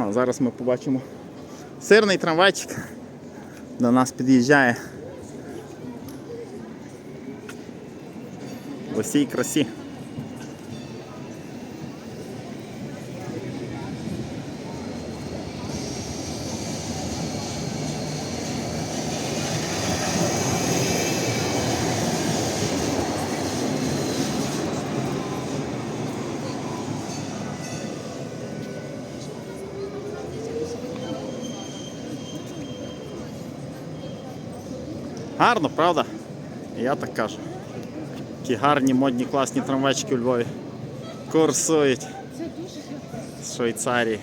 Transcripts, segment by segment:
О, зараз ми побачимо сирний трамвайчик. До нас під'їжджає. В усій красі. Гарно, правда? Я так кажу. Такі гарні, модні, класні трамвайчики у Львові. Курсують з Швейцарії.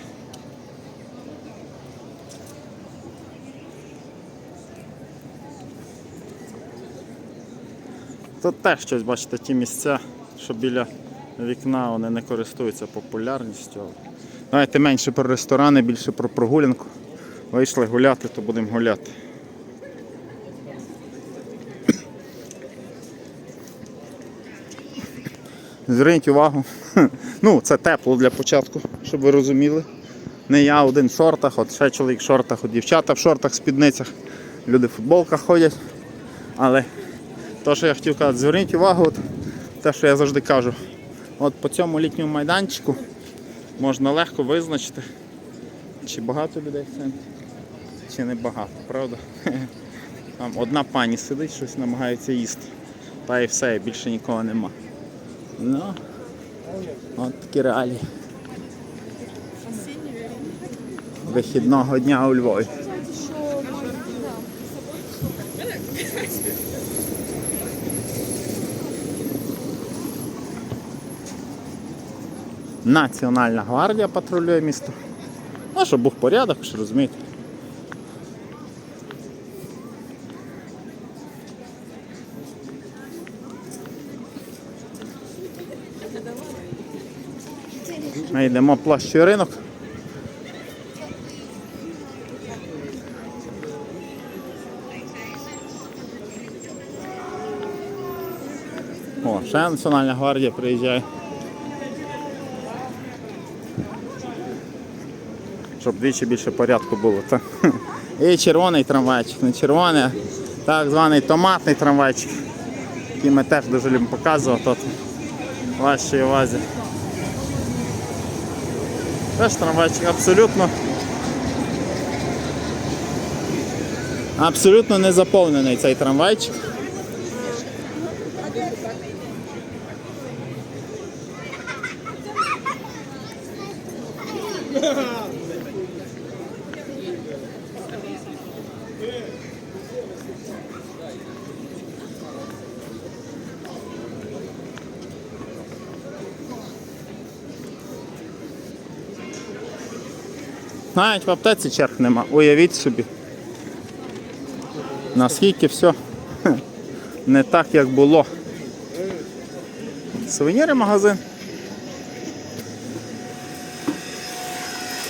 Тут теж щось, бачите, ті місця, що біля вікна вони не користуються популярністю. Давайте менше про ресторани, більше про прогулянку. Вийшли гуляти, то будемо гуляти. Зверніть увагу. Ну, це тепло для початку, щоб ви розуміли. Не я один в шортах, от ще чоловік в шортах, от дівчата в шортах, спідницях, люди в футболках ходять. Але те, що я хотів сказати, зверніть увагу, от, те, що я завжди кажу, от по цьому літньому майданчику можна легко визначити, чи багато людей в центрі, чи не багато, правда? Там одна пані сидить, щось намагається їсти. Та і все, більше нікого нема. Ну, от такі реалії. Вихідного дня у Львові. Національна гвардія патрулює місто. Ну, щоб був порядок, ж розумієте. Ми йдемо площею ринок. О, ще Національна гвардія приїжджає. Щоб двічі більше порядку було. Та. І червоний трамвайчик, не червоний, а так званий томатний трамвайчик, який ми теж дуже любимо показувати вашій увазі. Теж трамвайчик абсолютно абсолютно не заповнений цей трамвайчик. Навіть в аптеці черг нема, уявіть собі. Наскільки все не так, як було. Сувеніри магазин.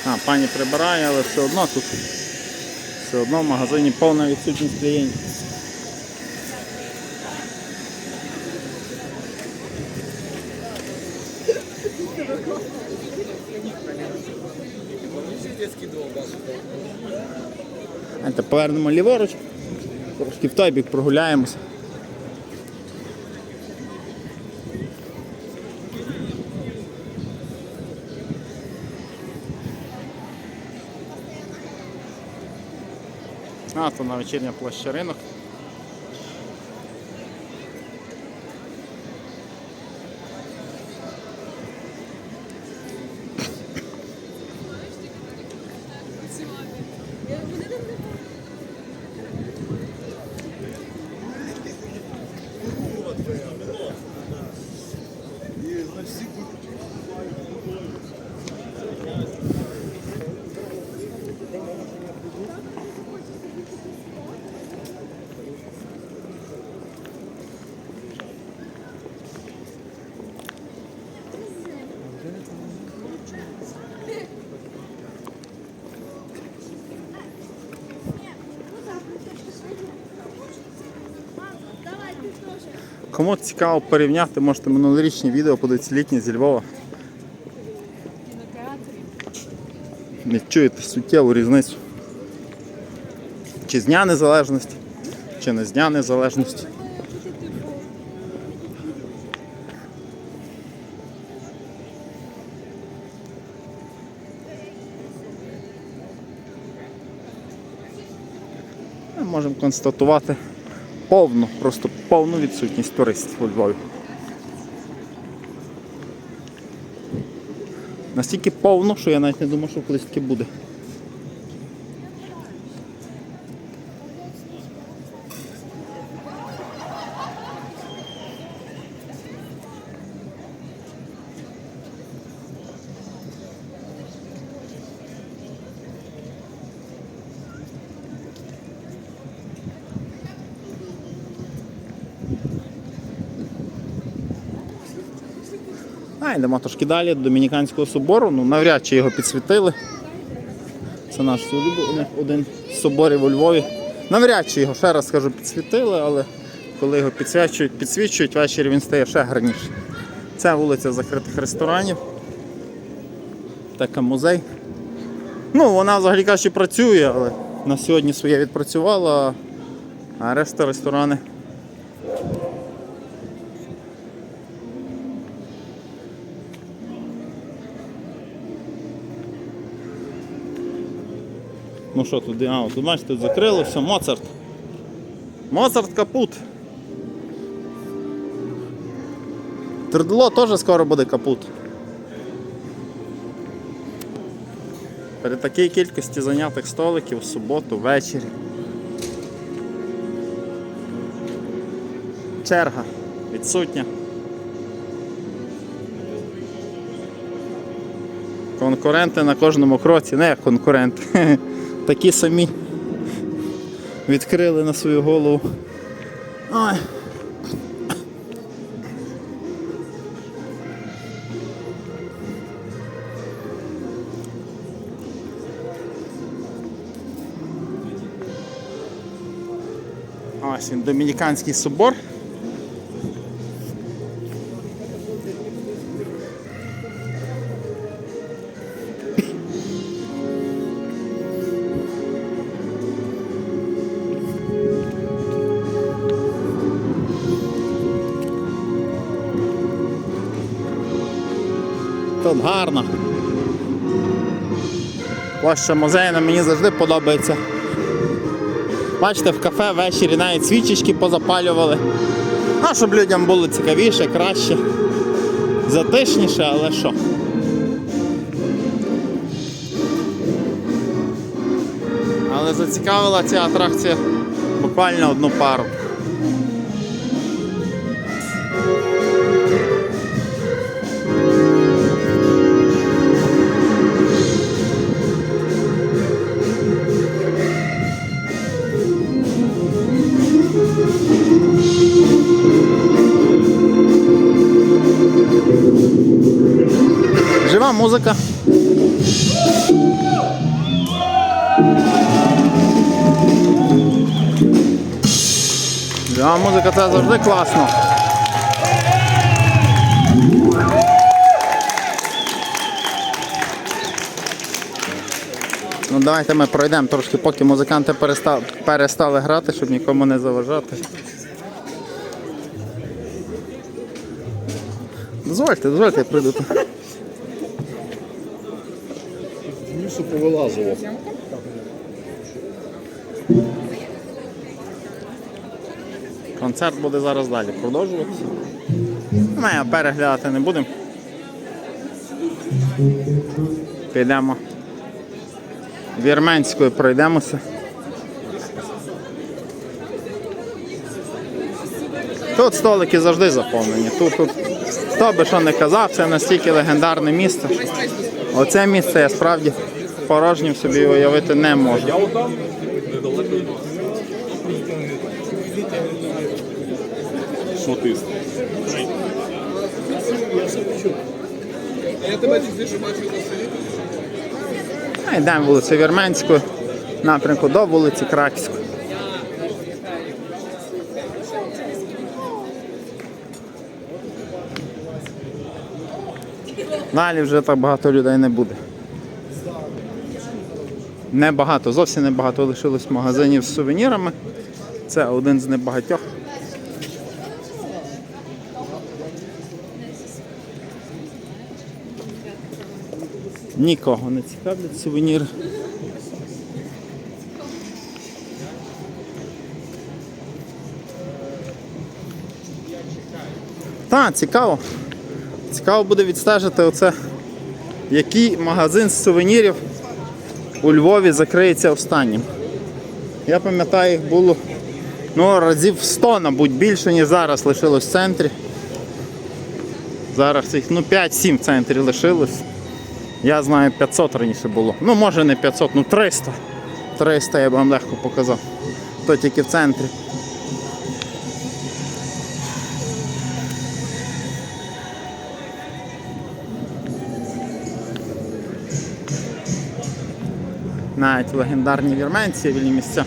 А, пані прибирає, але все одно тут все одно в магазині повна відсутність клієнтів. Повернемо ліворуч, трошки в той бік прогуляємося. А, то на вечірня площа ринок. fail. Кому цікаво порівняти, можете минулорічні відео подивитися літні зі Львова. відчуєте суттєву різницю. Чи з Дня Незалежності, чи не з Дня Незалежності. Ми можемо констатувати повну, просто повну відсутність туристів у Львові. Настільки повно, що я навіть не думав, що колись таке буде. Йдемо трошки далі до Домініканського собору. Ну, навряд чи його підсвітили. Це наш один з соборів у Львові. Навряд чи його, ще раз скажу, підсвітили, але коли його підсвічують, підсвічують, ввечері він стає ще гарніший. Це вулиця закритих ресторанів. Така музей. Ну, вона взагалі кажучи працює, але на сьогодні своє відпрацювала, а решта ресторани Ну що тут? А, тут бачите, тут закрили, все, Моцарт. Моцарт капут. Тердло теж скоро буде капут. При такій кількості зайнятих столиків в суботу, ввечері. Черга відсутня. Конкуренти на кожному кроці, не конкуренти. Такі самі відкрили на свою голову. Ой. Ось він, Домініканський собор. Гарно. Площа музейна мені завжди подобається. Бачите, в кафе ввечері навіть свічечки позапалювали. А щоб людям було цікавіше, краще, затишніше, але що. Але зацікавила ця атракція буквально одну пару. Музика. Жива музика це завжди класно. Ну давайте ми пройдемо трошки, поки музиканти перестали, перестали грати, щоб нікому не заважати. Дозвольте, дозвольте, я прийду. Лісу повилазило. Концерт буде зараз далі продовжуватися. Ми переглядати не будемо. Підемо вірменською пройдемося. Тут столики завжди заповнені. Тут, тут хто би що не казав, це настільки легендарне місце. Оце місце я справді порожнім собі уявити не можу. Я тебе бачу на Йдемо вулицю Вірменською, напрямку до вулиці Краківської. Далі вже так багато людей не буде. Небагато, зовсім небагато лишилось магазинів з сувенірами. Це один з небагатьох. Нікого не цікавлять сувеніри. Так, цікаво. Цікаво буде відстежити оце, який магазин з сувенірів у Львові закриється останнім. Я пам'ятаю, їх було ну, разів 100, мабуть, більше, ніж зараз лишилось в центрі. Зараз їх ну, 5-7 в центрі лишилось. Я знаю, 500 раніше було. Ну, може не 500, ну 300. 300 я б вам легко показав. То тільки в центрі. Навіть легендарні вірменці вільні місця.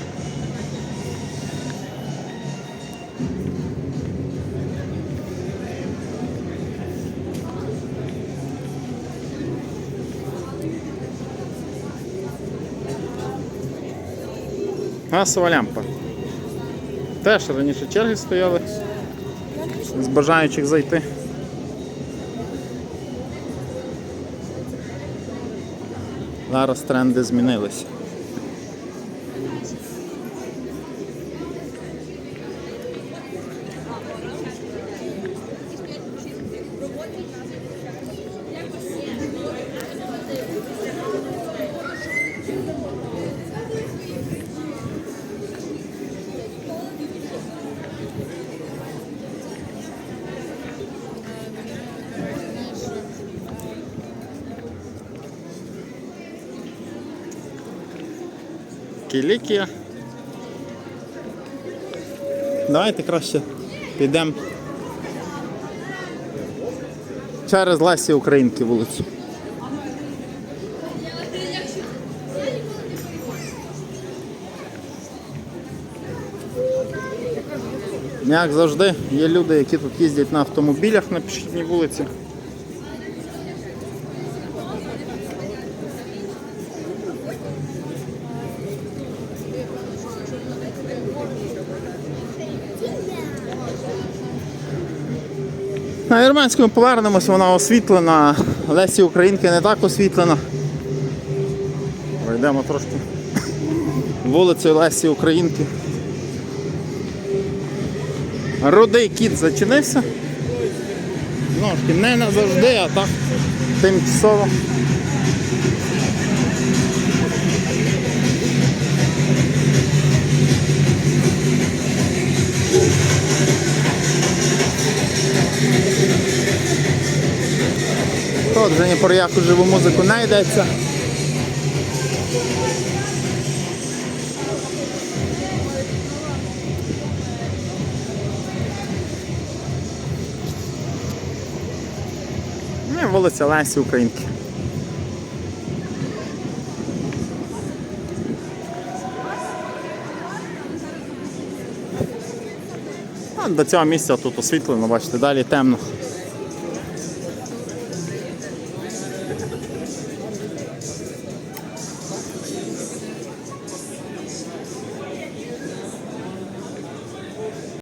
Газова лямпа. Теж раніше черги стояли з бажаючих зайти. Зараз тренди змінилися. Кілікія. Давайте краще підемо через Лесі Українки вулицю. Як завжди, є люди, які тут їздять на автомобілях на пішохідній вулиці. На Вірменському повернемось, вона освітлена. Лесі Українки не так освітлена. Пройдемо трошки вулицею Лесі Українки. Рудий кіт зачинився. Ножки не назавжди, а так тимчасово. Про яку живу музику не йдеться. Ну, вулиця Лесі Українки. До цього місця тут освітлено, бачите, далі темно.